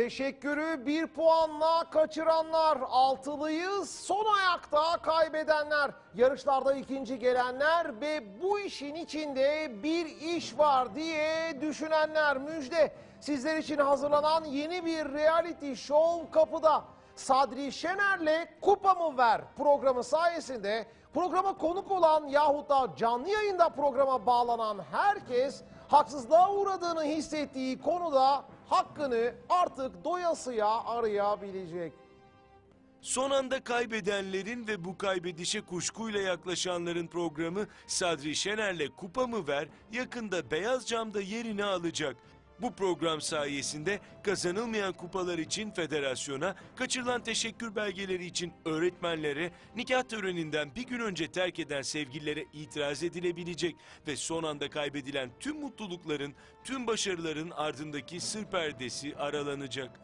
Teşekkürü bir puanla kaçıranlar, altılıyız son ayakta kaybedenler, yarışlarda ikinci gelenler ve bu işin içinde bir iş var diye düşünenler müjde. Sizler için hazırlanan yeni bir reality show kapıda. Sadri Şener'le Kupamı Ver programı sayesinde programa konuk olan yahut da canlı yayında programa bağlanan herkes haksızlığa uğradığını hissettiği konuda hakkını artık doyasıya arayabilecek. Son anda kaybedenlerin ve bu kaybedişe kuşkuyla yaklaşanların programı Sadri Şener'le Kupa mı Ver yakında Beyaz Cam'da yerini alacak. Bu program sayesinde kazanılmayan kupalar için federasyona, kaçırılan teşekkür belgeleri için öğretmenlere, nikah töreninden bir gün önce terk eden sevgililere itiraz edilebilecek ve son anda kaybedilen tüm mutlulukların, tüm başarıların ardındaki sır perdesi aralanacak.